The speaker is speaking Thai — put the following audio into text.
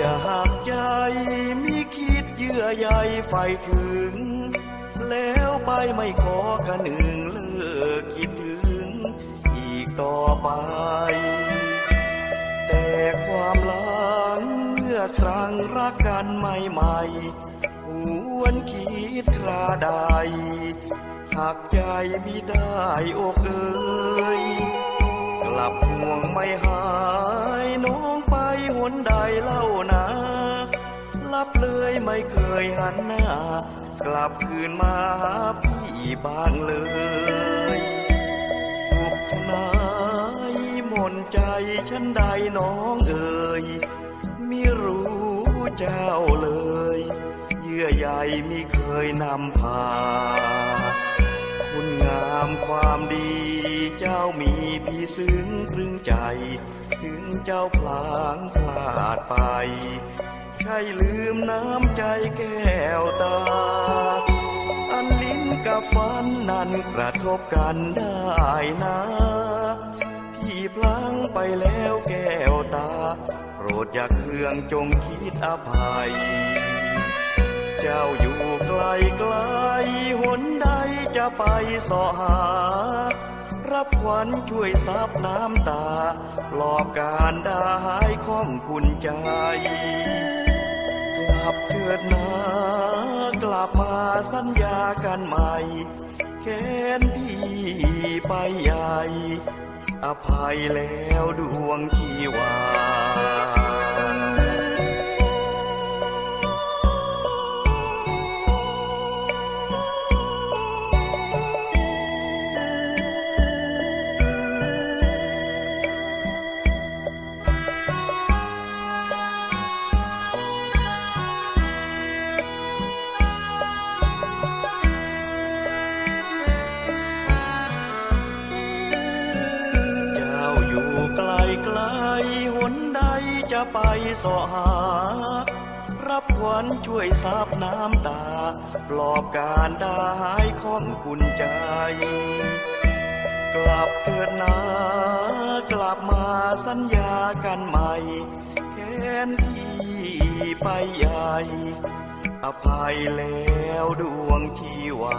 จะหักใจมีคิดเยื่อใยไฟถึง แล้วไปไม่ขอกันหนึ่งเลิกคิดถึง อีกต่อไป แต่ความหลังเมื่อครั้งรักกันใหม่ๆหวนคิดคราใดหักใจไมิได้อกเอ่ยกลับห่วงไม่หาย น้องไปหนใดเล่านาลับเลยไม่เคยหันหน้ากลับคืนมาหาพี่บ้างเลย สุขนายมนใจฉันใดน้องเอ่ยมิรู้เจ้าเลย เยื่อใยมิเคยนำพาามความดี เจ้ามีพี่ซึ้งตรึงใจ ถึงเจ้าพลางพลาดไป ใช่ลืมน้ำใจแก้วตา อันลิ้นกับฟันนั้นกระทบกันได้นะพี่พลังไปแล้วแก้วตา โปรดอย่าเคืองจงคิดอภัย เจ้าอยู่ไกลไกล ไปสอหา รับขวัญช่วยซับน้ำตาปลอบการได้หายข้องคุณใจ กลับเถิดนะกลับมาสัญญากันใหม่แค้นพี่ไปใหญ่ อภัยแล้วดวงชีวา จะไปสอหา รับขวัญช่วยซับน้ำตา ปลอบการได้หายของคุณใจ กลับเถิดนากลับมาสัญญากันใหม่แค้นพี่ไปใหญ่อภัยแล้วดวงชีวา